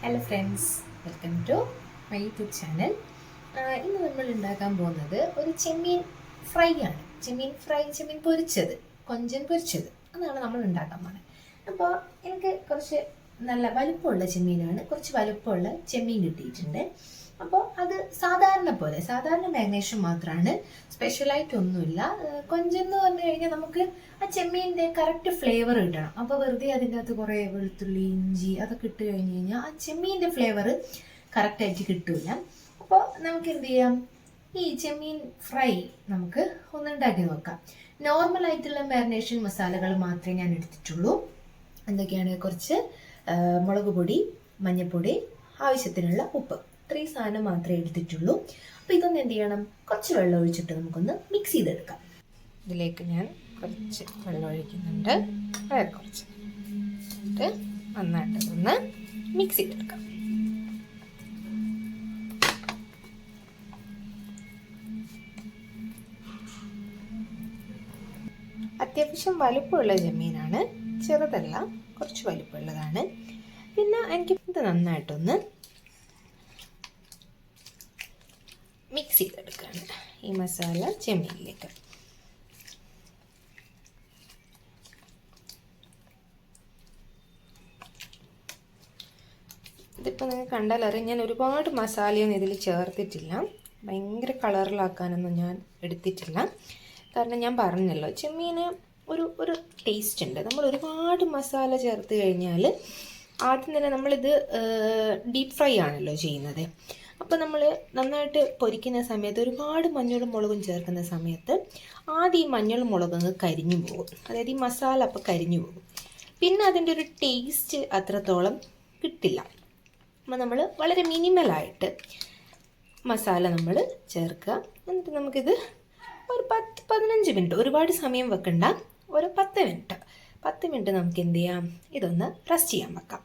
Hello friends welcome to my YouTube channel ഇന്ന് നമ്മൾ ഉണ്ടാക്കാൻ പോകുന്നത് ഒരു ചെമ്മീൻ ഫ്രൈ ആണ്. ചെമ്മീൻ ഫ്രൈ ചെമ്മീൻ പൊരിച്ചത് കൊഞ്ചൻ പൊരിച്ചത്. അതാണ് നമ്മൾ ഉണ്ടാക്കാൻ പോകുന്നത് അപ്പോൾ എനിക്ക് കുറച്ച് നല്ല വലുപ്പമുള്ള ചെമ്മീനാണ്. കുറച്ച് വലുപ്പമുള്ള ചെമ്മീൻ കിട്ടിയിട്ടുണ്ട്. അപ്പോൾ അത് സാധാരണ പോലെ സാധാരണ മാഗ്നേഷ്യം മാത്രമാണ് സ്പെഷ്യലായിട്ട് ഒന്നുമില്ല. ഏഹ് കൊഞ്ചെന്ന് പറഞ്ഞു കഴിഞ്ഞാൽ നമുക്ക് ആ ചെമ്മീന്റെ കറക്റ്റ് ഫ്ലേവർ കിട്ടണം. അപ്പോൾ വെറുതെ അതിന്റെ അകത്ത് കുറേ വെളുത്തുള്ളി ഇഞ്ചി അതൊക്കെ ഇട്ട് കഴിഞ്ഞ് കഴിഞ്ഞാൽ ആ ചെമ്മീന്റെ ഫ്ലേവർ കറക്റ്റായിട്ട് കിട്ടില്ല അപ്പോൾ നമുക്ക് എന്ത് ചെയ്യാം? ഈ ചെമ്മീൻ ഫ്രൈ നമുക്ക് ഒന്നുണ്ടാക്കി നോക്കാം. നോർമൽ ആയിട്ടുള്ള മാരിനേഷൻ മസാലകൾ മാത്രമേ ഞാൻ എടുത്തിട്ടുള്ളൂ. എന്തൊക്കെയാണ്? കുറച്ച് മുളക് പൊടി മഞ്ഞൾപ്പൊടി ആവശ്യത്തിനുള്ള ഉപ്പ്. ഇത്രയും സാധനം മാത്രമേ എടുത്തിട്ടുള്ളൂ. അപ്പോൾ ഇതൊന്ന് എന്ത് ചെയ്യണം? കുറച്ച് വെള്ളം ഒഴിച്ചിട്ട് നമുക്കൊന്ന് മിക്സ് ചെയ്തെടുക്കാം. ഇതിലേക്ക് ഞാൻ കുറച്ച് വെള്ളം ഒഴിക്കുന്നുണ്ട്. വേറെ കുറച്ച്. നന്നായിട്ട് ഒന്ന് മിക്സ് ചെയ്തെടുക്കാം. അത്യാവശ്യം വലുപ്പമുള്ള ജമീനാണ്. ചെറുതല്ല കുറച്ച് വലുപ്പമുള്ളതാണ്. പിന്നെ എനിക്ക് ഇത് നന്നായിട്ടൊന്ന് മിക്സ് ചെയ്തെടുക്കുകയാണ് ഈ മസാല ചെമ്മീനിലേക്ക്. ഇതിപ്പോൾ നിങ്ങൾ കണ്ടാൽ അറിയാം ഞാൻ ഒരുപാട് മസാലയൊന്നും ഇതിൽ ചേർത്തിട്ടില്ല. ഭയങ്കര കളറിലാക്കാനൊന്നും ഞാൻ എടുത്തിട്ടില്ല. കാരണം ഞാൻ പറഞ്ഞല്ലോ ചെമ്മീന് ഒരു ഒരു ടേസ്റ്റ് ഉണ്ട്. നമ്മൾ ഒരുപാട് മസാല ചേർത്ത് കഴിഞ്ഞാൽ ആദ്യം തന്നെ നമ്മളിത് ഡീപ്പ് ഫ്രൈ ആണല്ലോ ചെയ്യുന്നത്. അപ്പോൾ നമ്മൾ നന്നായിട്ട് പൊരിക്കുന്ന സമയത്ത് ഒരുപാട് മഞ്ഞളും മുളകും ചേർക്കുന്ന സമയത്ത് ആദ്യം ഈ മഞ്ഞളും മുളകും കരിഞ്ഞു പോകും. അതായത് ഈ മസാല അപ്പോൾ കരിഞ്ഞു പോകും. പിന്നെ അതിന്റെ ഒരു ടേസ്റ്റ് അത്രത്തോളം കിട്ടില്ല. അപ്പോൾ നമ്മൾ വളരെ മിനിമലായിട്ട് മസാല നമ്മൾ ചേർക്കുക. എന്നിട്ട് നമുക്കിത് ഒരു പത്ത് പതിനഞ്ച് മിനിറ്റ് ഒരുപാട് സമയം വെക്കണ്ട. ഒരു പത്ത് മിനിറ്റ് പത്ത് മിനിറ്റ് നമുക്ക് എന്ത് ചെയ്യാം? ഇതൊന്ന് റെസ്റ്റ് ചെയ്യാൻ വെക്കാം.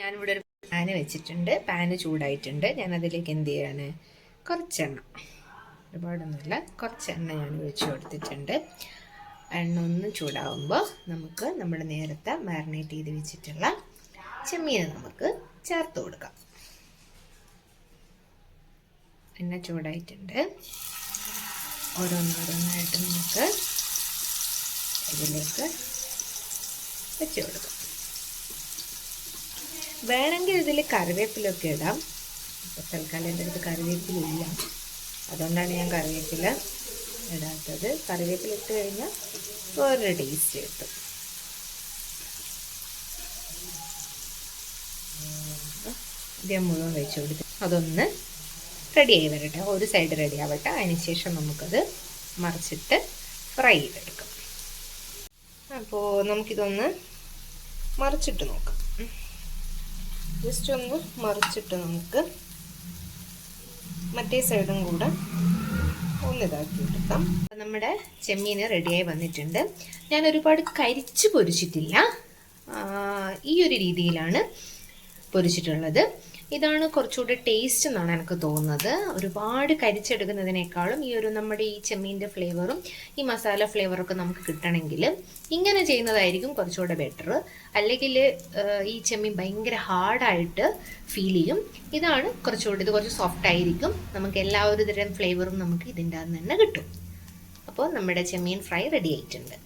ഞാനിവിടെ ഒരു പാന് വെച്ചിട്ടുണ്ട്. പാൻ ചൂടായിട്ടുണ്ട്. ഞാൻ അതിലേക്ക് എന്ത് ചെയ്യാണ്? കുറച്ചെണ്ണ. ഒരുപാടൊന്നുമില്ല. കുറച്ചെണ്ണ ഞാൻ ഒഴിച്ച് കൊടുത്തിട്ടുണ്ട്. എണ്ണ ഒന്ന് ചൂടാവുമ്പോൾ നമുക്ക് നമ്മൾ നേരത്തെ മാരിനേറ്റ് ചെയ്ത് വെച്ചിട്ടുള്ള ചെമ്മീൻ നമുക്ക് ചേർത്ത് കൊടുക്കാം. എണ്ണ ചൂടായിട്ടുണ്ട്. ഓരോന്നോരോന്നായിട്ട് നമുക്ക് ഇതിലേക്ക് വെച്ച് കൊടുക്കാം. വേണമെങ്കിൽ ഇതിൽ കറിവേപ്പിലൊക്കെ ഇടാം. ഇപ്പോൾ തൽക്കാലം എന്റെ അടുത്ത് കറിവേപ്പിലില്ല അതുകൊണ്ടാണ് ഞാൻ കറിവേപ്പില ഇടാത്തത്. കറിവേപ്പില ഇട്ട് കഴിഞ്ഞാൽ വേറൊരു ടേസ്റ്റ് കിട്ടും. ഞാൻ മുഴുവൻ വെച്ച് കൊടുത്ത് അതൊന്ന് റെഡിയായി വരട്ടെ. ഒരു സൈഡ് റെഡി ആവട്ടെ. അതിനുശേഷം നമുക്കത് മറിച്ചിട്ട് ഫ്രൈ ചെയ്തെടുക്കാം. അപ്പോൾ നമുക്കിതൊന്ന് മറിച്ചിട്ട് നോക്കാം. ജസ്റ്റ് ഒന്ന് മറിച്ചിട്ട് നമുക്ക് മറ്റേ സൈഡും കൂടെ ഒന്ന് ഇതാക്കി എടുക്കാം. നമ്മുടെ ചെമ്മീൻ റെഡിയായി വന്നിട്ടുണ്ട്. ഞാൻ ഒരുപാട് കരിച്ച് പൊരിച്ചിട്ടില്ല. ഈ ഒരു രീതിയിലാണ് പൊരിച്ചിട്ടുള്ളത്. ഇതാണ് കുറച്ചുകൂടി ടേസ്റ്റ് എന്നാണ് എനിക്ക് തോന്നുന്നത്. ഒരുപാട് കരിച്ചെടുക്കുന്നതിനേക്കാളും ഈ ഒരു നമ്മുടെ ഈ ചെമ്മീന്റെ ഫ്ലേവറും ഈ മസാല ഫ്ലേവറൊക്കെ നമുക്ക് കിട്ടണമെങ്കിൽ ഇങ്ങനെ ചെയ്യുന്നതായിരിക്കും കുറച്ചുകൂടെ ബെറ്റർ അല്ലെങ്കിൽ ഈ ചെമ്മീൻ ഭയങ്കര ഹാർഡായിട്ട് ഫീൽ ചെയ്യും. ഇതാണ് കുറച്ചുകൂടി ഇത് കുറച്ച് സോഫ്റ്റ് ആയിരിക്കും. നമുക്ക് എല്ലാ ഒരു തരം ഫ്ലേവറും നമുക്ക് ഇതിന്റെ അകത്ത് തന്നെ കിട്ടും. അപ്പോൾ നമ്മുടെ ചെമ്മീൻ ഫ്രൈ റെഡി ആയിട്ടുണ്ട്.